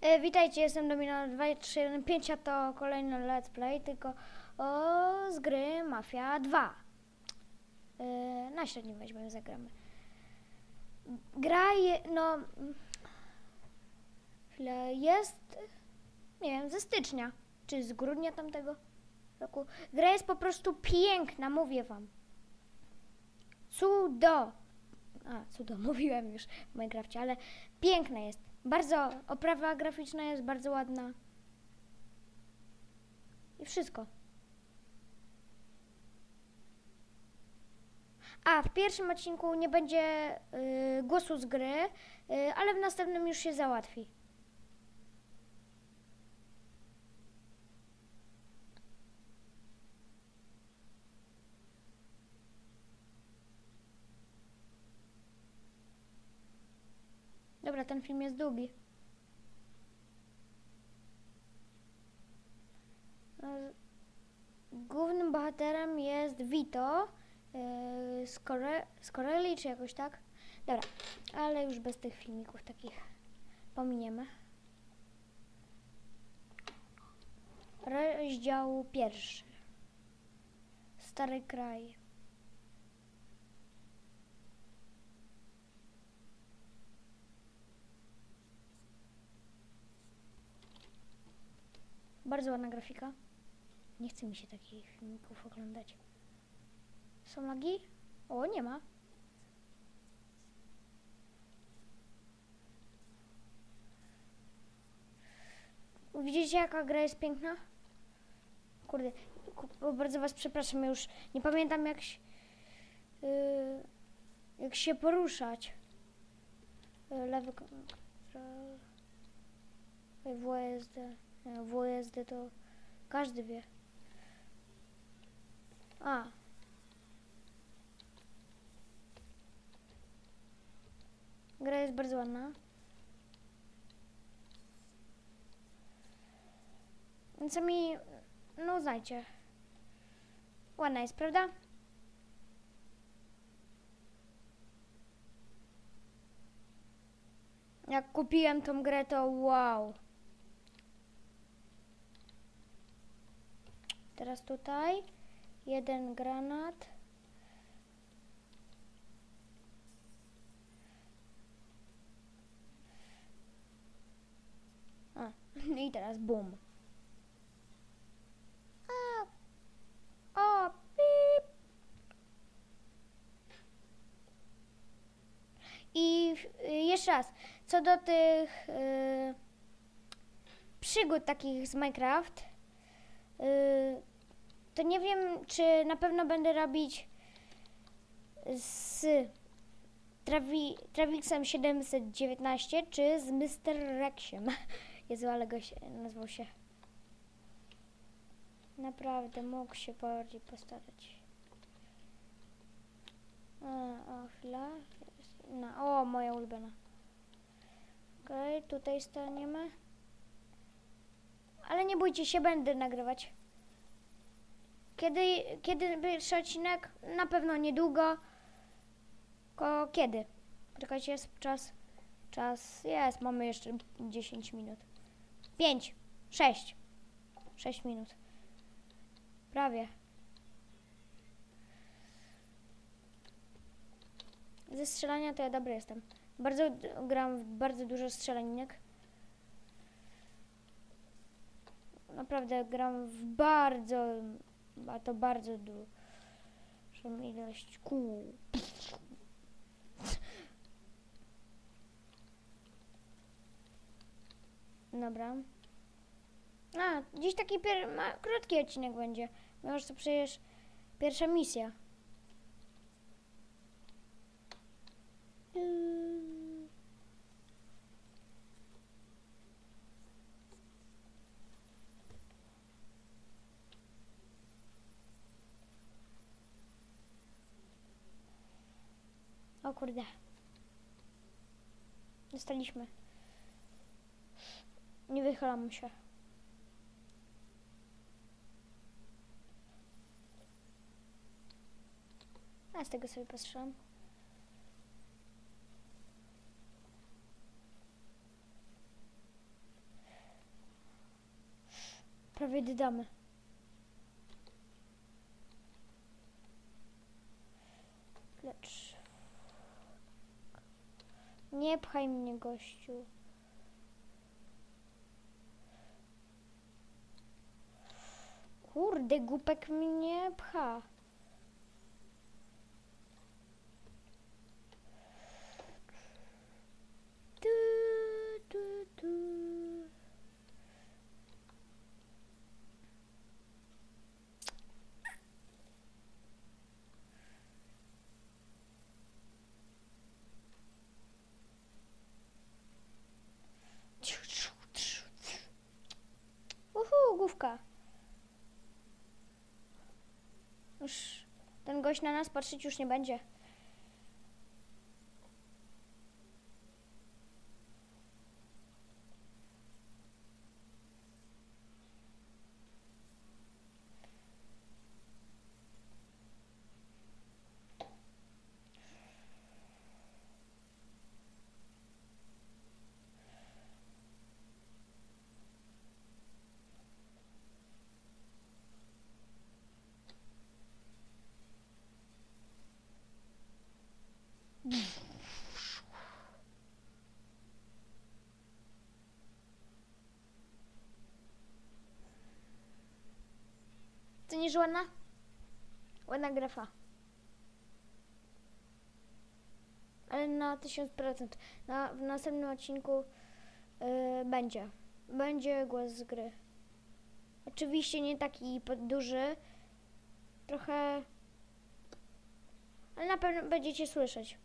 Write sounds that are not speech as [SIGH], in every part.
E, witajcie, jestem Domino 2315, a to kolejny let's play, tylko o, z gry Mafia 2. E, na średni weźmiemy, zagramy. Gra, je, no, chwilę, jest, nie wiem, ze stycznia, czy z grudnia tamtego roku. Gra jest po prostu piękna, mówię wam. Cudo. A, cudo, [LAUGHS] mówiłem już w Minecrafcie, ale piękna jest. Bardzo, oprawa graficzna jest bardzo ładna. I wszystko. A, w pierwszym odcinku nie będzie y, głosu z gry, y, ale w następnym już się załatwi. Dobra, ten film jest długi. E, Głównym bohaterem jest Vito yy, z, Kore z czy jakoś tak. Dobra, ale już bez tych filmików takich pominiemy. Rozdział pierwszy. Stary kraj. Bardzo ładna grafika. Nie chce mi się takich filmików oglądać. Są lagi? O, nie ma. Widzicie jaka gra jest piękna? Kurde, ku- bardzo was przepraszam, już nie pamiętam jak się, yy, jak się poruszać. Lewy kontrol. WSD. Nie, WSD to każdy wie. A. Gra jest bardzo ładna. Więc Sami, no uznajcie. Ładna jest, prawda? Jak kupiłem tą grę, to wow. Teraz tutaj jeden granat. A, [LAUGHS] i teraz bum. I y, jeszcze raz, co do tych y, przygód takich z Minecraft, to nie wiem, czy na pewno będę robić z Travi, Travixem 719, czy z Mr. Rexiem. [LAUGHS] Jezu, ale go się, nazwał się. Naprawdę, mógł się bardziej postarać. A, o, chwila. No, o, moja ulubiona. Okej, tutaj staniemy. Ale nie bójcie się, będę nagrywać. Kiedy, kiedy pierwszy odcinek? Na pewno niedługo. Ko kiedy? Czekajcie, jest czas. Czas jest, mamy jeszcze 10 minut. 5, 6. 6 minut. Prawie. Ze strzelania to ja dobry jestem. Bardzo gram w bardzo dużo strzelaninek. Naprawdę gram w bardzo, a to bardzo dużą ilość kół. Dobra. A, dziś taki ma- krótki odcinek będzie. Może to przecież pierwsza misja. Yy. O kurde. Dostaliśmy. Nie wychylam się. A z tego sobie patrzyłam. Prawie dodamy. Nie pchaj mnie, gościu. Kurde, głupek mnie pcha. Ten gość na nas patrzeć już nie będzie. Nie ładna? Grafa. Ale na 1000%. Na, w następnym odcinku yy, będzie. Będzie głos z gry. Oczywiście nie taki duży. Trochę. Ale na pewno będziecie słyszeć.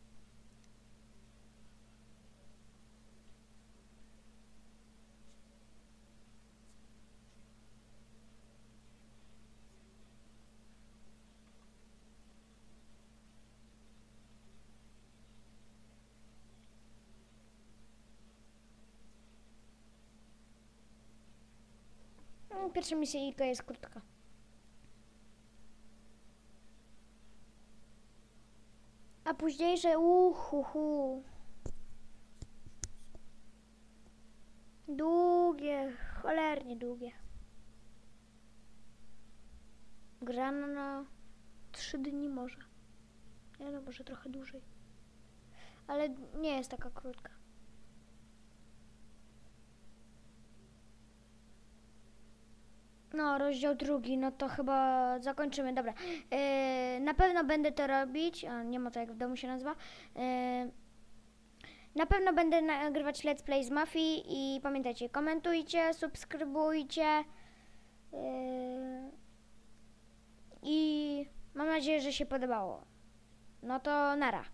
Pierwsza misyjka jest krótka. A późniejsze uhuhu. Długie, cholernie długie. Gra na trzy dni może. Nie no, może trochę dłużej. Ale nie jest taka krótka. No, rozdział drugi, no to chyba zakończymy. Dobra. Yy, na pewno będę to robić. A, nie ma to jak w domu się nazywa. Yy, na pewno będę nagrywać Let's Play z Mafii i pamiętajcie, komentujcie, subskrybujcie. Yy, I mam nadzieję, że się podobało. No to nara.